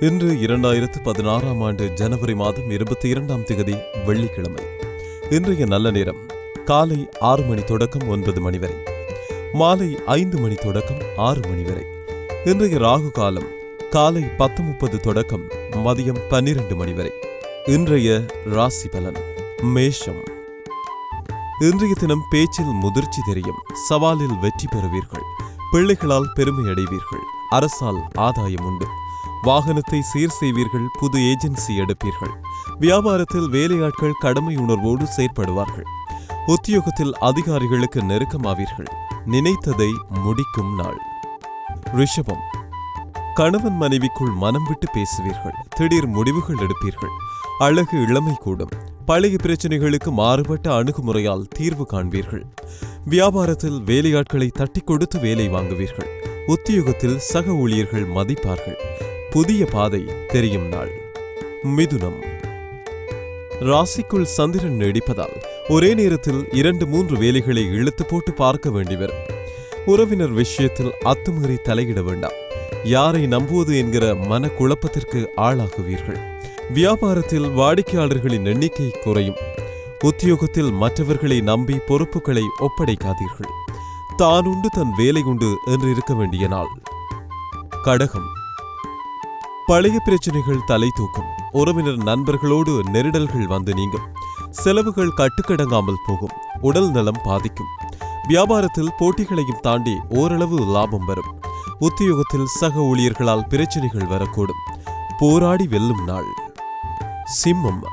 இன்று இரண்டாயிரத்து பதினாறாம் ஆண்டு ஜனவரி மாதம் இருபத்தி இரண்டாம் திகதி வெள்ளிக்கிழமை. இன்றைய நல்ல நேரம் காலை ஆறு மணி தொடக்கம் ஒன்பது மணி வரை. மாலை ஐந்து மணி தொடக்கம் ஆறு மணி வரை. இன்றைய ராகு காலம் காலை பத்து முப்பது தொடக்கம் மதியம் பன்னிரண்டு மணி வரை. இன்றைய ராசி பலன் மேஷம். இன்றைய தினம் பேச்சில் முதிர்ச்சி தெரியும் சவாலில் வெற்றி பெறுவீர்கள் பிள்ளைகளால் பெருமை அடைவீர்கள் அரசால் ஆதாயம் உண்டு. வாகனத்தை சீர் செய்வீர்கள் புது ஏஜென்சி எடுப்பீர்கள். வியாபாரத்தில் வேலையாட்கள் கடமை உணர்வோடு செயற்படுவார்கள். உத்தியோகத்தில் அதிகாரிகளுக்கு நெருக்கமாவீர்கள். நினைத்ததை முடிக்கும் நாள். ரிஷபம். கணவன் மனைவிக்குள் மனம் விட்டு பேசுவீர்கள். திடீர் முடிவுகள் எடுப்பீர்கள். அழகு இளமை கூடும். பழைய பிரச்சனைகளுக்கு மாறுபட்ட அணுகுமுறையால் தீர்வு காண்பீர்கள். வியாபாரத்தில் வேலையாட்களை தட்டி கொடுத்து வேலை வாங்குவீர்கள். உத்தியோகத்தில் சக ஊழியர்கள் மதிப்பார்கள். புதிய பாதை தெரியும் நாள். மிதுனம். ராசிக்குள் சந்திரன் நீடிப்பதால் ஒரே நேரத்தில் இரண்டு மூன்று வேலைகளை இழுத்து போட்டு பார்க்க வேண்டி வரும் உறவினர் விஷயத்தில் அத்துமீறி தலையிட வேண்டாம். யாரை நம்புவது என்கிற மனக்குழப்பத்திற்கு ஆளாகுவீர்கள். வியாபாரத்தில் வாடிக்கையாளர்களின் எண்ணிக்கை குறையும். உத்தியோகத்தில் மற்றவர்களை நம்பி பொறுப்புகளை ஒப்படைக்காதீர்கள். தான் உண்டு தன் வேலை உண்டு என்று இருக்க வேண்டிய நாள். கடகம். பழைய பிரச்சனைகள் தலை தூக்கும். உறவினர் நண்பர்களோடு நெருடல்கள் வந்து நீங்கும். செலவுகள் கட்டுக்கடங்காமல் போகும். உடல் நலம் பாதிக்கும். வியாபாரத்தில் போட்டிகளையும் தாண்டி ஓரளவு லாபம் வரும். உத்தியோகத்தில் சக ஊழியர்களால் பிரச்சனைகள் வரக்கூடும். போராடி வெல்லும் நாள். சிம்மம்.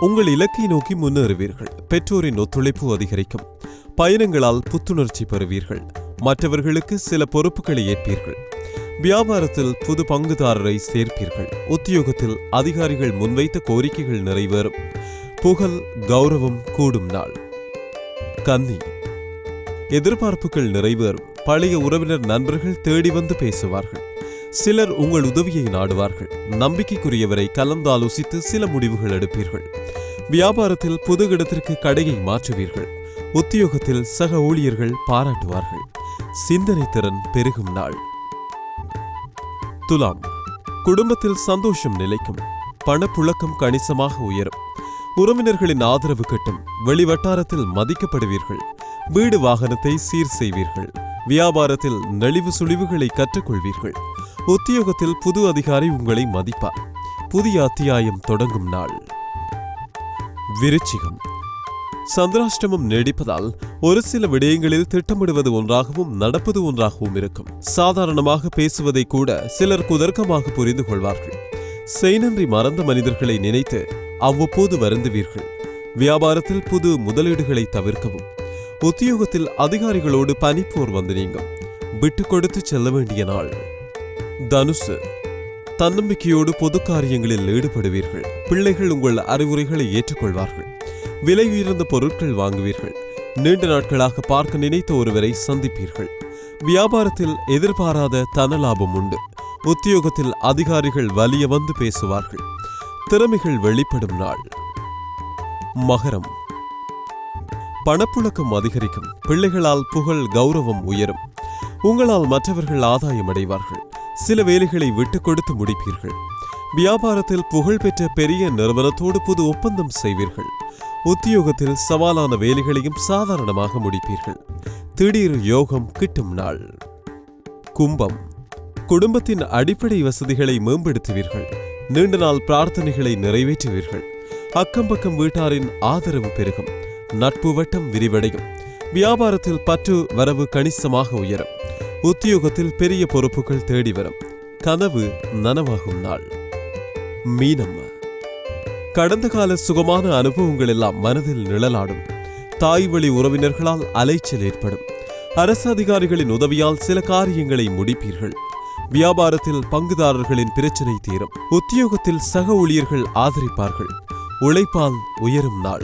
உங்கள் இலக்கை நோக்கி முன்னேறுவீர்கள். பெற்றோரின் ஒத்துழைப்பு அதிகரிக்கும். பயணங்களால் புத்துணர்ச்சி பெறுவீர்கள். மற்றவர்களுக்கு சில பொறுப்புகளை ஏற்பீர்கள். வியாபாரத்தில் புது பங்குதாரரை சேர்ப்பீர்கள். உத்தியோகத்தில் அதிகாரிகள் முன்வைத்த கோரிக்கைகள் நிறைவேறும். புகழ் கௌரவம் கூடும் நாள். கன்னி. எதிர்பார்ப்புகள் நிறைவேறும். பழைய உறவினர் நண்பர்கள் தேடி வந்து பேசுவார்கள். சிலர் உங்கள் உதவியை நாடுவார்கள். நம்பிக்கைக்குரியவரை கலந்தாலோசித்து சில முடிவுகள் எடுப்பீர்கள். வியாபாரத்தில் புது இடத்திற்கு கடையை மாற்றுவீர்கள். உத்தியோகத்தில் சக ஊழியர்கள் பாராட்டுவார்கள். சிந்தனை திறன் பெருகும் நாள். துலாம். குடும்பத்தில் சந்தோஷம் நிலைக்கும். பணப்புழக்கம் கணிசமாக உயரும். உறவினர்களின் ஆதரவு கிட்டும். வெளிவட்டாரத்தில் மதிக்கப்படுவீர்கள். வீடு வாகனத்தை சீர் செய்வீர்கள். வியாபாரத்தில் நெளிவு சுழிவுகளை கற்றுக்கொள்வீர்கள். உத்தியோகத்தில் புது அதிகாரி உங்களை மதிப்பார். புதிய அத்தியாயம் தொடங்கும் நாள். விருச்சிகம். சந்திராஷ்டமம் நீடிப்பதால் ஒரு சில விடயங்களில் திட்டமிடுவது ஒன்றாகவும் நடப்பது ஒன்றாகவும் இருக்கும். சாதாரணமாக பேசுவதை கூட சிலர் குதர்க்கமாக புரிந்து கொள்வார்கள். செய்நன்றி மறந்த மனிதர்களை நினைத்து அவ்வப்போது வருந்துவீர்கள். வியாபாரத்தில் புது முதலீடுகளை தவிர்க்கவும். உத்தியோகத்தில் அதிகாரிகளோடு பனிப்போர் வந்து நீங்கும். விட்டு கொடுத்து செல்ல வேண்டிய நாள். தனுசு தன்னம்பிக்கையோடு பொது காரியங்களில் ஈடுபடுவீர்கள். பிள்ளைகள் உங்கள் அறிவுரைகளை ஏற்றுக்கொள்வார்கள். விலை உயர்ந்த பொருட்கள் வாங்குவீர்கள். நீண்ட நாட்களாக பார்க்க நினைத்த ஒருவரை சந்திப்பீர்கள். வியாபாரத்தில் எதிர்பாராத தன லாபம் உண்டு. உத்தியோகத்தில் அதிகாரிகள் வலிய வந்து பேசுவார்கள். திறமைகள் வெளிப்படும் நாள். மகரம். பணப்புழக்கம் அதிகரிக்கும். பிள்ளைகளால் புகழ் கௌரவம் உயரும். உங்களால் மற்றவர்கள் ஆதாயம் அடைவார்கள். சில வேலைகளை விட்டு கொடுத்து முடிப்பீர்கள். வியாபாரத்தில் புகழ்பெற்ற பெரிய நிறுவனத்தோடு புது ஒப்பந்தம் செய்வீர்கள். உத்தியோகத்தில் சவாலான வேலைகளையும் சாதாரணமாக முடிப்பீர்கள். திடீர் யோகம் கிட்டும் நாள். கும்பம். குடும்பத்தின் அடிப்படை வசதிகளை மேம்படுத்துவீர்கள். நீண்ட நாள் பிரார்த்தனைகளை நிறைவேற்றுவீர்கள். அக்கம் பக்கம் வீட்டாரின் ஆதரவு பெருகும். நட்பு வட்டம் விரிவடையும். வியாபாரத்தில் பற்று வரவு கணிசமாக உயரும். உத்தியோகத்தில் பெரிய பொறுப்புகள் தேடி வரும். கனவு நனவாகும் நாள். மீனம். கடந்த கால சுகமான அனுபவங்கள் எல்லாம் மனதில் நிழலாடும். தாய் வழி உறவினர்களால் அலைச்சல் ஏற்படும். அரசு அதிகாரிகளின் உதவியால் சில காரியங்களை முடிப்பீர்கள். வியாபாரத்தில் பங்குதாரர்களின் பிரச்சனை தீரும். உத்தியோகத்தில் சக ஊழியர்கள் ஆதரிப்பார்கள். உழைப்பால் உயரும் நாள்.